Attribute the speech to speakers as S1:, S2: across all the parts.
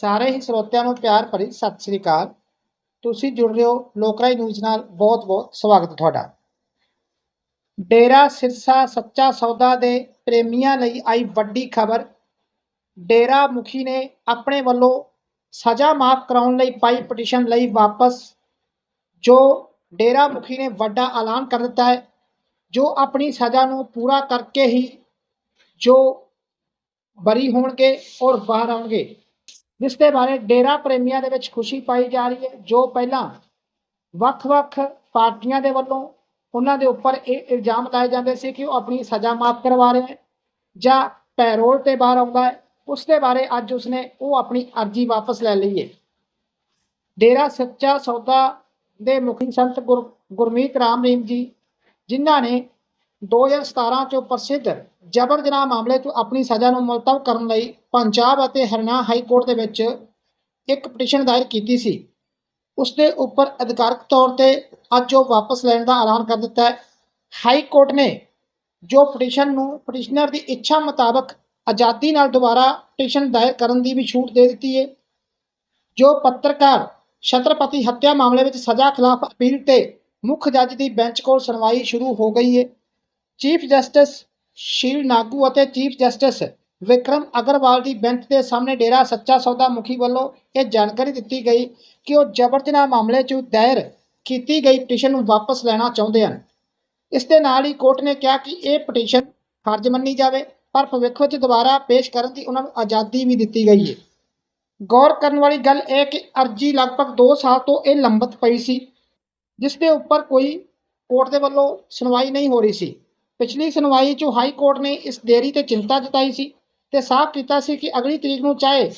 S1: ਸਾਰੇ ਹੀ ਸਰੋਤਿਆਂ ਨੂੰ ਪਿਆਰ ਭਰੀ ਸਤਿ ਸ੍ਰੀ ਅਕਾਲ। ਤੁਸੀਂ ਜੁੜ ਰਹੇ ਹੋ ਲੋਕਰਾਈ ਨਿਊਜ਼ ਨਾਲ ਬਹੁਤ-ਬਹੁਤ ਸਵਾਗਤ ਤੁਹਾਡਾ। ਡੇਰਾ ਸਿਰਸਾ ਸੱਚਾ ਸੌਦਾ ਦੇ ਪ੍ਰੇਮੀਆਂ ਲਈ ਆਈ ਵੱਡੀ ਖਬਰ। ਡੇਰਾ ਮੁਖੀ ਨੇ ਆਪਣੇ ਵੱਲੋਂ ਸਜ਼ਾ ਮਾਫ ਕਰਾਉਣ ਲਈ ਪਾਈ ਪਟੀਸ਼ਨ ਲਈ ਵਾਪਸ। ਜੋ ਡੇਰਾ ਮੁਖੀ ਨੇ ਵੱਡਾ ਐਲਾਨ ਕਰ ਦਿੱਤਾ ਹੈ, ਜੋ ਆਪਣੀ ਸਜ਼ਾ ਨੂੰ ਪੂਰਾ ਕਰਕੇ ਹੀ ਜੋ ਬਰੀ ਹੋਣਗੇ ਔਰ ਬਾਹਰ ਆਉਣਗੇ। ਜਿਸ ਦੇ ਬਾਰੇ ਡੇਰਾ ਪ੍ਰੇਮੀਆਂ ਦੇ ਵਿੱਚ ਖੁਸ਼ੀ ਪਾਈ ਜਾ ਰਹੀ ਹੈ, ਜੋ ਪਹਿਲਾਂ ਵੱਖ-ਵੱਖ ਪਾਰਟੀਆਂ ਦੇ ਵੱਲੋਂ ਉਹਨਾਂ ਦੇ ਉੱਪਰ ਇਹ ਇਲਜ਼ਾਮ ਲਾਏ ਜਾਂਦੇ ਸੀ ਕਿ ਉਹ ਆਪਣੀ ਸਜ਼ਾ ਮਾਫ ਕਰਵਾ ਰਿਹਾ ਹੈ ਜਾਂ ਪੈਰੋਲ ਤੇ ਬਾਹਰ ਆਉਂਦਾ ਹੈ, ਉਸ ਦੇ ਬਾਰੇ ਅੱਜ ਉਸਨੇ ਉਹ ਆਪਣੀ ਅਰਜ਼ੀ ਵਾਪਸ ਲੈ ਲਈ ਹੈ। ਡੇਰਾ ਸੱਚਾ ਸੌਦਾ ਦੇ ਮੁਖੀ ਸੰਤ ਗੁਰ, ਗੁਰਮੀਤ ਰਾਮ ਰਹੀਮ ਜੀ, ਜਿਨ੍ਹਾਂ ਨੇ 2017 ਚ ਪ੍ਰਸਿੱਧ ਜਬਰ ਜਨਾਹ ਮਾਮਲੇ ਤੋਂ ਆਪਣੀ ਸਜ਼ਾ ਨੂੰ ਮੁਲਤਵ ਕਰਨ ਲਈ ਪੰਜਾਬ ਅਤੇ ਹਰਿਆਣਾ ਹਾਈ ਕੋਰਟ ਦੇ ਵਿੱਚ ਇੱਕ ਪਟੀਸ਼ਨ ਦਾਇਰ ਕੀਤੀ ਸੀ। ਉਸ ਦੇ ਉੱਪਰ ਅਧਿਕਾਰਕ ਤੌਰ ਤੇ ਅੱਜ ਉਹ ਵਾਪਸ ਲੈਣ ਦਾ ਐਲਾਨ ਕਰ ਦਿੱਤਾ ਹੈ। ਹਾਈ ਕੋਰਟ ਨੇ ਜੋ ਪਟੀਸ਼ਨ ਨੂੰ ਪਟੀਸ਼ਨਰ ਦੀ ਇੱਛਾ ਮੁਤਾਬਕ ਆਜ਼ਾਦੀ ਨਾਲ ਦੁਬਾਰਾ ਪਟੀਸ਼ਨ ਦਾਇਰ ਕਰਨ ਦੀ ਵੀ ਛੂਟ ਦੇ ਦਿੱਤੀ ਹੈ, ਜੋ ਪੱਤਰਕਾਰ ਛਤਰਪਤੀ ਹੱਤਿਆ ਮਾਮਲੇ ਵਿੱਚ ਸਜ਼ਾ ਖਿਲਾਫ ਅਪੀਲ ਤੇ ਮੁੱਖ ਜੱਜ ਦੀ ਬੈਂਚ ਕੋਲ ਸੁਣਵਾਈ ਸ਼ੁਰੂ ਹੋ ਗਈ ਹੈ। ਚੀਫ ਜਸਟਿਸ ਸ਼ੀਲ ਨਾਗੂ ਅਤੇ ਚੀਫ ਜਸਟਿਸ ਵਿਕਰਮ ਅਗਰਵਾਲ ਦੀ ਬੈਂਚ ਦੇ ਸਾਹਮਣੇ ਡੇਰਾ ਸੱਚਾ ਸੌਦਾ ਮੁਖੀ ਵੱਲੋਂ ਇਹ ਜਾਣਕਾਰੀ ਦਿੱਤੀ ਗਈ ਕਿ ਉਹ ਜਬਰ ਜਨਾਹ ਮਾਮਲੇ 'ਚ ਦਾਇਰ ਕੀਤੀ ਗਈ ਪਟੀਸ਼ਨ ਨੂੰ ਵਾਪਸ ਲੈਣਾ ਚਾਹੁੰਦੇ ਹਨ। ਇਸ ਦੇ ਨਾਲ ਹੀ ਕੋਰਟ ਨੇ ਕਿਹਾ ਕਿ ਇਹ ਪਟੀਸ਼ਨ ਖਾਰਜ ਮੰਨੀ ਜਾਵੇ, ਪਰ ਭਵਿੱਖ ਵਿੱਚ ਦੁਬਾਰਾ ਪੇਸ਼ ਕਰਨ ਦੀ ਉਹਨਾਂ ਨੂੰ ਆਜ਼ਾਦੀ ਵੀ ਦਿੱਤੀ ਗਈ ਹੈ। ਗੌਰ ਕਰਨ ਵਾਲੀ ਗੱਲ ਇਹ ਕਿ ਅਰਜੀ ਲਗਭਗ 2 ਸਾਲ ਤੋਂ ਇਹ ਲੰਬਤ ਪਈ ਸੀ, ਜਿਸ ਦੇ ਉੱਪਰ ਕੋਈ ਕੋਰਟ ਦੇ ਵੱਲੋਂ ਸੁਣਵਾਈ ਨਹੀਂ ਹੋ ਰਹੀ ਸੀ। ਪਿਛਲੀ ਸੁਣਵਾਈ 'ਚ ਹਾਈ ਕੋਰਟ ਨੇ ਇਸ ਦੇਰੀ ਤੇ ਚਿੰਤਾ ਜਤਾਈ ਸੀ ਤੇ ਸਾਫ਼ ਕੀਤਾ ਸੀ ਕਿ ਅਗਲੀ ਤਰੀਕ ਨੂੰ ਚਾਹੇ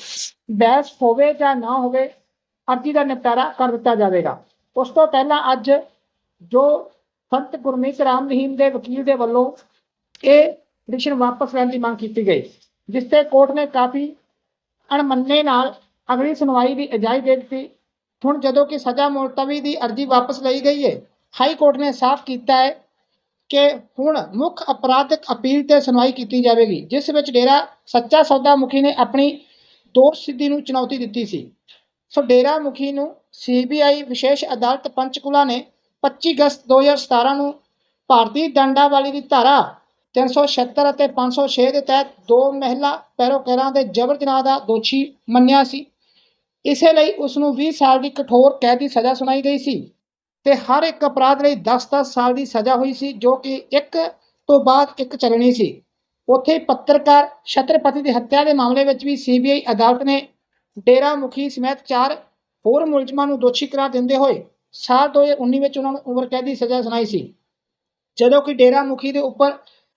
S1: ਬਹਿਸ ਹੋਵੇ ਜਾਂ ਨਾ ਹੋਵੇ, ਅਰਜੀ ਦਾ ਨਿਪਟਾਰਾ ਕਰ ਦਿੱਤਾ ਜਾਵੇਗਾ। ਉਸ ਤੋਂ ਪਹਿਲਾਂ ਅੱਜ ਜੋ ਸੰਤ ਗੁਰਮੀਤ ਰਾਮ ਰਹੀਮ ਦੇ ਵਕੀਲ ਦੇ ਵੱਲੋਂ ਇਹ ਪਟੀਸ਼ਨ ਵਾਪਸ ਲੈਣ ਦੀ ਮੰਗ ਕੀਤੀ ਗਈ, ਜਿਸ ਤੇ ਕੋਰਟ ਨੇ ਕਾਫੀ ਅਣਮੰਨੇ ਨਾਲ ਅਗਲੀ ਸੁਣਵਾਈ ਦੀ ਇਜਾਜ਼ਤ ਦੇ ਦਿੱਤੀ। ਹੁਣ ਜਦੋਂ ਕਿ ਸਜ਼ਾ ਮੁਲਤਵੀ ਦੀ ਅਰਜ਼ੀ ਵਾਪਸ ਲਈ ਗਈ ਹੈ, ਹਾਈ ਕੋਰਟ ਨੇ ਸਾਫ਼ ਕੀਤਾ ਹੈ ਕਿ ਹੁਣ ਮੁੱਖ ਅਪਰਾਧਿਕ ਅਪੀਲ ਤੇ ਸੁਣਵਾਈ ਕੀਤੀ ਜਾਵੇਗੀ, ਜਿਸ ਵਿੱਚ ਡੇਰਾ ਸੱਚਾ ਸੌਦਾ ਮੁਖੀ ਨੇ ਆਪਣੀ ਦੋਸ਼ ਸਿੱਧੀ ਨੂੰ ਚੁਣੌਤੀ ਦਿੱਤੀ ਸੀ। ਸੋ ਡੇਰਾ ਮੁਖੀ ਨੂੰ ਸੀਬੀਆਈ ਵਿਸ਼ੇਸ਼ ਅਦਾਲਤ ਪੰਚਕੂਲਾ ਨੇ 25 ਅਗਸਤ 2017 ਨੂੰ ਭਾਰਤੀ ਦੰਡਾਵਲੀ ਦੀ ਧਾਰਾ 376 ਅਤੇ 506 ਦੇ ਤਹਿਤ ਦੋ ਮਹਿਲਾ ਪੈਰੋਕਾਰਾਂ ਦੇ ਜਬਰ ਜਨਾਹ ਦਾ ਦੋਸ਼ੀ ਮੰਨਿਆ ਸੀ। ਇਸੇ ਲਈ ਉਸ ਨੂੰ 20 ਸਾਲ ਦੀ ਕਠੋਰ ਕੈਦ ਦੀ ਸਜ਼ਾ ਸੁਣਾਈ ਗਈ ਸੀ। ਤੇ ਹਰ ਇੱਕ ਅਪਰਾਧ ਲਈ 10-10 ਸਾਲ ਦੀ ਸਜ਼ਾ ਹੋਈ ਸੀ, ਜੋ ਕਿ ਇੱਕ ਤੋਂ ਬਾਅਦ ਇੱਕ ਚੱਲਣੀ ਸੀ। ਉੱਥੇ ਪੱਤਰਕਾਰ ਛਤਰਪਤੀ ਦੀ ਹੱਤਿਆ ਦੇ ਮਾਮਲੇ ਵਿੱਚ ਵੀ ਸੀਬੀਆਈ ਅਦਾਲਤ ਨੇ ਡੇਰਾ ਮੁਖੀ ਸਮੇਤ ਚਾਰ ਹੋਰ ਮੁਲਜ਼ਮਾਂ ਨੂੰ ਦੋਸ਼ੀ ਕਰਾਰ ਦਿੰਦੇ ਹੋਏ ਸਾਲ 2019 ਵਿੱਚ ਉਹਨਾਂ ਨੂੰ ਉਮਰ ਕੈਦ ਦੀ ਸਜ਼ਾ ਸੁਣਾਈ ਸੀ। ਜਦੋਂ ਕਿ ਡੇਰਾ ਮੁਖੀ ਦੇ ਉੱਪਰ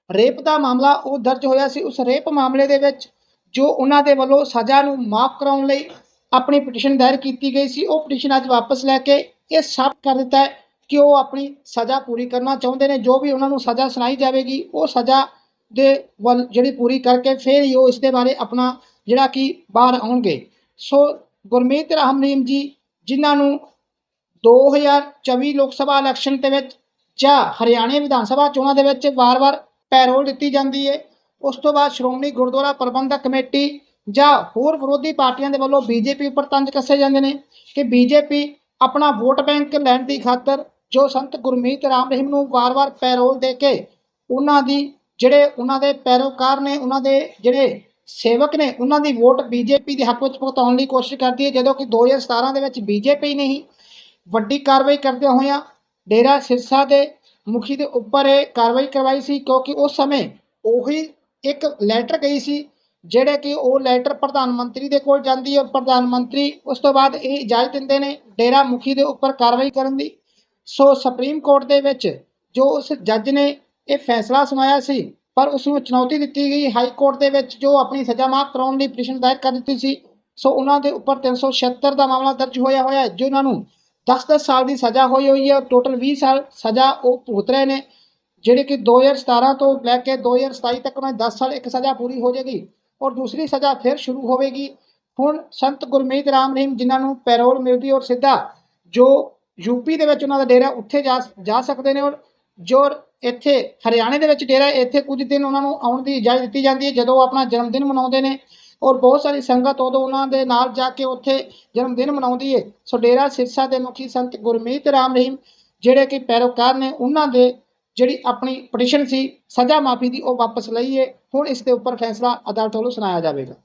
S1: ਰੇਪ ਦਾ ਮਾਮਲਾ ਉਹ ਦਰਜ ਹੋਇਆ ਸੀ, ਉਸ ਰੇਪ ਮਾਮਲੇ ਦੇ ਵਿੱਚ ਜੋ ਉਹਨਾਂ ਦੇ ਵੱਲੋਂ ਸਜ਼ਾ ਨੂੰ ਮਾਫ ਕਰਾਉਣ ਲਈ ਆਪਣੀ ਪਟੀਸ਼ਨ ਦਾਇਰ ਕੀਤੀ ਗਈ ਸੀ, ਉਹ ਪਟੀਸ਼ਨ ਅੱਜ ਵਾਪਸ ਲੈ ਕੇ ਇਹ ਸਾਬਤ ਕਰ ਦਿੱਤਾ ਹੈ ਕਿ ਉਹ ਆਪਣੀ ਸਜ਼ਾ ਪੂਰੀ ਕਰਨਾ ਚਾਹੁੰਦੇ ਨੇ, ਜੋ ਵੀ ਉਹਨਾਂ ਨੂੰ ਸਜ਼ਾ ਸੁਣਾਈ ਜਾਵੇਗੀ, ਉਹ ਸਜ਼ਾ ਦੇ ਵੱਲ ਜਿਹੜੀ ਪੂਰੀ ਕਰਕੇ ਫਿਰ ਹੀ ਉਹ ਇਸ ਦੇ ਬਾਰੇ ਆਪਣਾ ਜਿਹੜਾ ਕਿ ਬਾਹਰ ਆਉਣਗੇ। ਸੋ ਗੁਰਮੀਤ ਰਾਮ ਰਹੀਮ ਜੀ, ਜਿਨ੍ਹਾਂ ਨੂੰ 2024 ਲੋਕ ਸਭਾ ਇਲੈਕਸ਼ਨ ਦੇ ਵਿੱਚ ਜਾਂ ਹਰਿਆਣਾ ਵਿਧਾਨ ਸਭਾ ਚੋਣਾਂ ਦੇ ਵਿੱਚ ਵਾਰ-ਵਾਰ ਪੈਰੋਲ ਦਿੱਤੀ ਜਾਂਦੀ ਹੈ ਉਸ ਤੋਂ ਬਾਅਦ ਸ਼੍ਰੋਮਣੀ ਗੁਰਦੁਆਰਾ ਪ੍ਰਬੰਧਕ ਕਮੇਟੀ ਜਾਂ ਹੋਰ ਵਿਰੋਧੀ ਪਾਰਟੀਆਂ ਦੇ ਵੱਲੋਂ ਬੀਜੇਪੀ ਉੱਪਰ ਤੰਜ ਕੱਸੇ ਜਾਂਦੇ ਨੇ ਕਿ ਬੀਜੇਪੀ ਆਪਣਾ ਵੋਟ ਬੈਂਕ ਲੈਣ ਦੀ ਖਾਤਰ ਜੋ ਸੰਤ ਗੁਰਮੀਤ ਰਾਮ ਰਹੀਮ ਨੂੰ ਵਾਰ-ਵਾਰ ਪੈਰੋਲ ਦੇ ਕੇ ਉਹਨਾਂ ਦੀ, ਜਿਹੜੇ ਉਹਨਾਂ ਦੇ ਪੈਰੋਕਾਰ ਨੇ, ਉਹਨਾਂ ਦੇ ਜਿਹੜੇ ਸੇਵਕ ਨੇ, ਉਹਨਾਂ ਦੀ ਵੋਟ ਬੀਜੇਪੀ ਦੇ ਹੱਕ ਵਿੱਚ ਭੁਗਤਾਉਣ ਦੀ ਕੋਸ਼ਿਸ਼ ਕਰਦੀ ਹੈ, ਜਦੋਂ ਕਿ 2017 ਦੇ ਵਿੱਚ ਬੀਜੇਪੀ ਨੇ ਹੀ ਵੱਡੀ ਕਾਰਵਾਈ ਕਰਦੇ ਹੋਇਆਂ ਡੇਰਾ ਸਿਰਸਾ ਦੇ ਮੁਖੀ ਦੇ ਉੱਪਰ ਇਹ ਕਾਰਵਾਈ ਕਰਵਾਈ ਸੀ, ਕਿਉਂਕਿ ਉਸ ਸਮੇਂ ਉਹੀ ਇੱਕ ਲੈਟਰ ਗਈ ਸੀ ਜਿਹੜੇ ਕਿ ਉਹ ਲੈਟਰ ਪ੍ਰਧਾਨ ਮੰਤਰੀ ਦੇ ਕੋਲ ਜਾਂਦੀ ਹੈ, ਪ੍ਰਧਾਨ ਮੰਤਰੀ ਉਸ ਤੋਂ ਬਾਅਦ ਇਹ ਇਜਾਜ਼ਤ ਦਿੰਦੇ ਨੇ ਡੇਰਾ ਮੁਖੀ ਦੇ ਉੱਪਰ ਕਾਰਵਾਈ ਕਰਨ ਦੀ। ਸੋ ਸੁਪਰੀਮ ਕੋਰਟ ਦੇ ਵਿੱਚ ਜੋ ਉਸ ਜੱਜ ਨੇ ਇਹ ਫੈਸਲਾ ਸੁਣਾਇਆ ਸੀ, ਪਰ ਉਸ ਨੂੰ ਚੁਣੌਤੀ ਦਿੱਤੀ ਗਈ। ਹਾਈ ਕੋਰਟ ਦੇ ਵਿੱਚ ਜੋ ਆਪਣੀ ਸਜ਼ਾ ਮਾਫ ਕਰਾਉਣ ਲਈ ਪਟੀਸ਼ਨ ਦਾਇਰ ਕਰ ਦਿੱਤੀ ਸੀ, ਸੋ ਉਹਨਾਂ ਦੇ ਉੱਪਰ 376 ਦਾ ਮਾਮਲਾ ਦਰਜ ਹੋਇਆ ਹੋਇਆ ਹੈ ਜੋ ਉਹਨਾਂ ਨੂੰ 10-10 ਸਾਲ ਦੀ ਸਜ਼ਾ ਹੋਈ ਹੋਈ ਹੈ। ਟੋਟਲ 20 ਸਾਲ ਸਜ਼ਾ ਉਹ ਭੁਗਤ ਰਹੇ ਨੇ, ਜਿਹੜੇ ਕਿ 2017 ਤੋਂ ਲੈ ਕੇ 2027 ਤੱਕ ਉਹਨਾਂ ਦੀ 10 ਸਾਲ ਇੱਕ ਸਜ਼ਾ ਪੂਰੀ ਹੋ ਜਾਏਗੀ। ਔਰ ਦੂਸਰੀ ਸਜ਼ਾ ਫਿਰ ਸ਼ੁਰੂ ਹੋਵੇਗੀ। ਹੁਣ ਸੰਤ ਗੁਰਮੀਤ ਰਾਮ ਰਹੀਮ ਜਿਨ੍ਹਾਂ ਨੂੰ ਪੈਰੋਲ ਮਿਲਦੀ ਔਰ ਸਿੱਧਾ ਜੋ ਯੂਪੀ ਦੇ ਵਿੱਚ ਉਹਨਾਂ ਦਾ ਡੇਰਾ ਉੱਥੇ ਜਾ ਜਾ ਸਕਦੇ ਨੇ ਔਰ ਜੋ ਇੱਥੇ ਹਰਿਆਣੇ ਦੇ ਵਿੱਚ ਡੇਰਾ ਇੱਥੇ ਕੁਝ ਦਿਨ ਉਹਨਾਂ ਨੂੰ ਆਉਣ ਦੀ ਇਜਾਜ਼ਤ ਦਿੱਤੀ ਜਾਂਦੀ ਹੈ, ਜਦੋਂ ਆਪਣਾ ਜਨਮ ਦਿਨ ਮਨਾਉਂਦੇ ਨੇ ਔਰ ਬਹੁਤ ਸਾਰੀ ਸੰਗਤ ਉਦੋਂ ਉਹਨਾਂ ਦੇ ਨਾਲ ਜਾ ਕੇ ਉੱਥੇ ਜਨਮ ਦਿਨ ਮਨਾਉਂਦੀ ਹੈ। ਸੋ ਡੇਰਾ ਸਿਰਸਾ ਦੇ ਮੁਖੀ ਸੰਤ ਗੁਰਮੀਤ ਰਾਮ ਰਹੀਮ ਜਿਹੜੇ ਕਿ ਪੈਰੋਕਾਰ ਨੇ, ਉਹਨਾਂ ਦੇ ਜਿਹੜੀ ਆਪਣੀ ਪਟੀਸ਼ਨ ਸੀ, ਸਜ਼ਾ ਮਾਫੀ ਦੀ ਉਹ ਵਾਪਸ ਲਈ ਹੈ। ਹੁਣ ਇਸ ਦੇ ਉੱਪਰ ਫੈਸਲਾ ਅਦਾਲਤ ਵੱਲੋਂ ਸੁਣਾਇਆ ਜਾਵੇਗਾ।